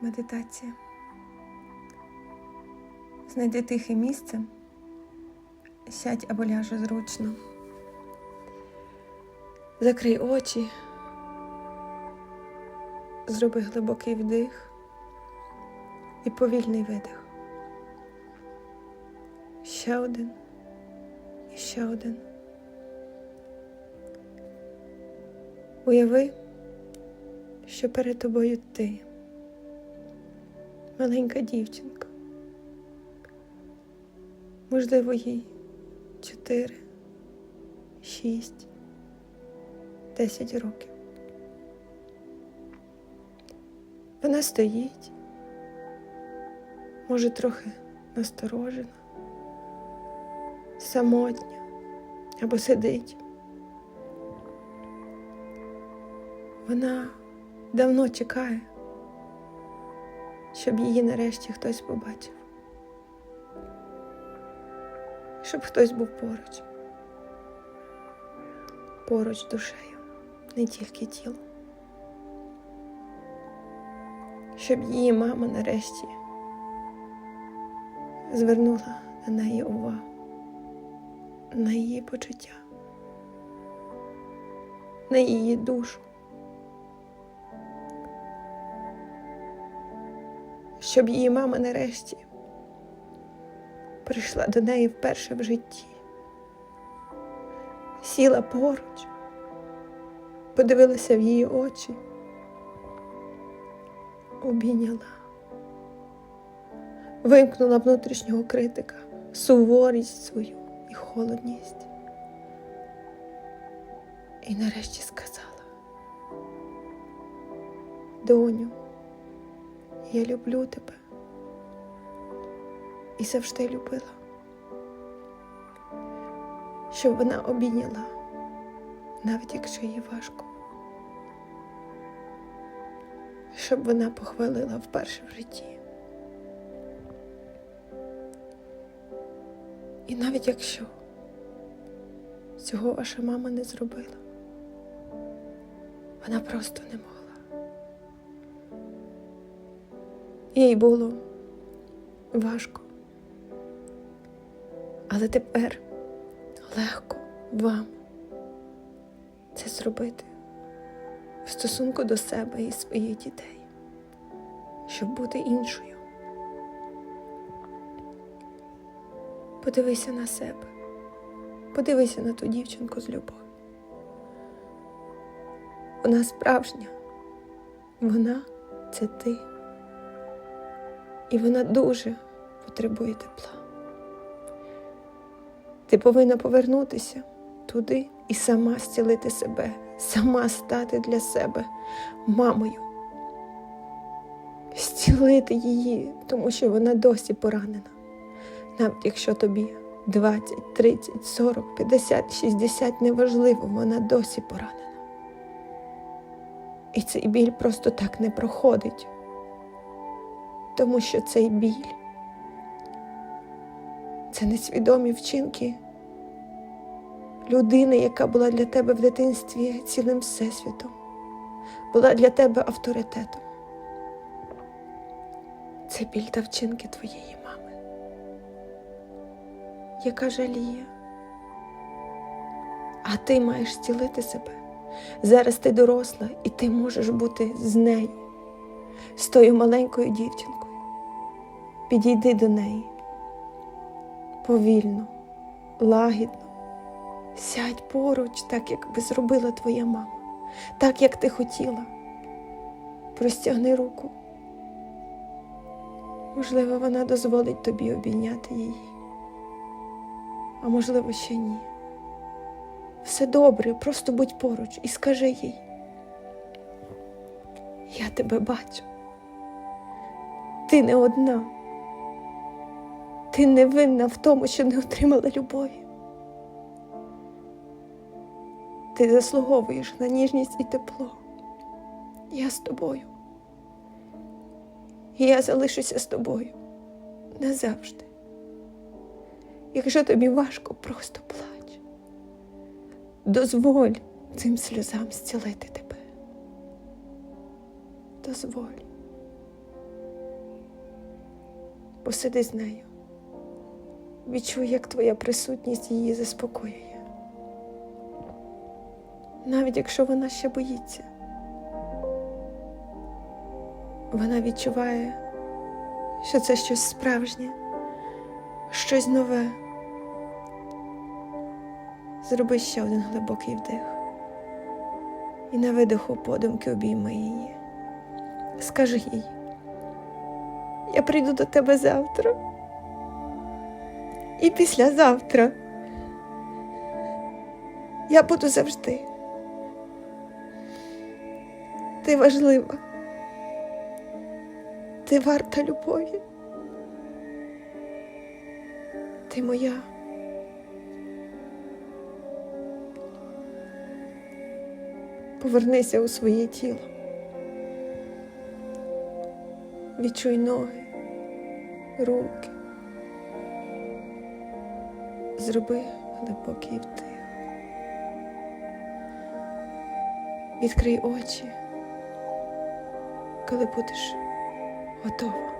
Медитація. Знайди тихе місце, сядь або ляже зручно. Закрий очі, зроби глибокий вдих і повільний видих. Ще один і ще один. Уяви, що перед тобою ти, маленька дівчинка. Можливо, їй чотири, шість, десять років. Вона стоїть, може, трохи насторожена, самотня або сидить. Вона давно чекає, щоб її нарешті хтось побачив, щоб хтось був поруч, поруч душею, не тільки тілом, щоб її мама нарешті звернула на неї увагу, на її почуття, на її душу. Щоб її мама нарешті прийшла до неї вперше в житті, сіла поруч, подивилася в її очі, обійняла, вимкнула внутрішнього критика, суворість свою і холодність. І нарешті сказала, доню, я люблю тебе і завжди любила, щоб вона обійняла, навіть якщо їй важко, щоб вона похвалила вперше в житті. І навіть якщо цього ваша мама не зробила, вона просто не могла. Їй було важко. Але тепер легко вам це зробити в стосунку до себе і своїх дітей, щоб бути іншою. Подивися на себе, подивися на ту дівчинку з любов'ю. Вона справжня, вона це ти. І вона дуже потребує тепла. Ти повинна повернутися туди і сама зцілити себе, сама стати для себе мамою, зцілити її, тому що вона досі поранена. Навіть якщо тобі 20, 30, 40, 50, 60, неважливо, вона досі поранена. І цей біль просто так не проходить тому що цей біль це несвідомі вчинки людини, яка була для тебе в дитинстві цілим всесвітом, була для тебе авторитетом. Це біль та вчинки твоєї мами, яка жаліє. А ти маєш зцілити себе. Зараз ти доросла, і ти можеш бути з нею, з тою маленькою дівчинкою. Підійди до неї повільно, лагідно, сядь поруч, так, як би зробила твоя мама, так, як ти хотіла. Простягни руку. Можливо, вона дозволить тобі обійняти її, а можливо, ще ні. Все добре, просто будь поруч і скажи їй. Я тебе бачу. Ти не одна. Ти не винна в тому, що не отримала любові. Ти заслуговуєш на ніжність і тепло. Я з тобою. І я залишуся з тобою назавжди. Якщо тобі важко, просто плач. Дозволь цим сльозам зцілити тебе. Дозволь. Посиди з нею. Відчуй, як твоя присутність її заспокоює. Навіть якщо вона ще боїться, вона відчуває, що це щось справжнє, щось нове. Зроби ще один глибокий вдих і на видиху подумки обійми її. Скажи їй, я прийду до тебе завтра і післязавтра. Я буду завжди. Ти важлива. Ти варта любові. Ти моя. Повернися у своє тіло. Відчуй ноги, руки. Зроби глибокий вдих. Відкрий очі, коли будеш готова.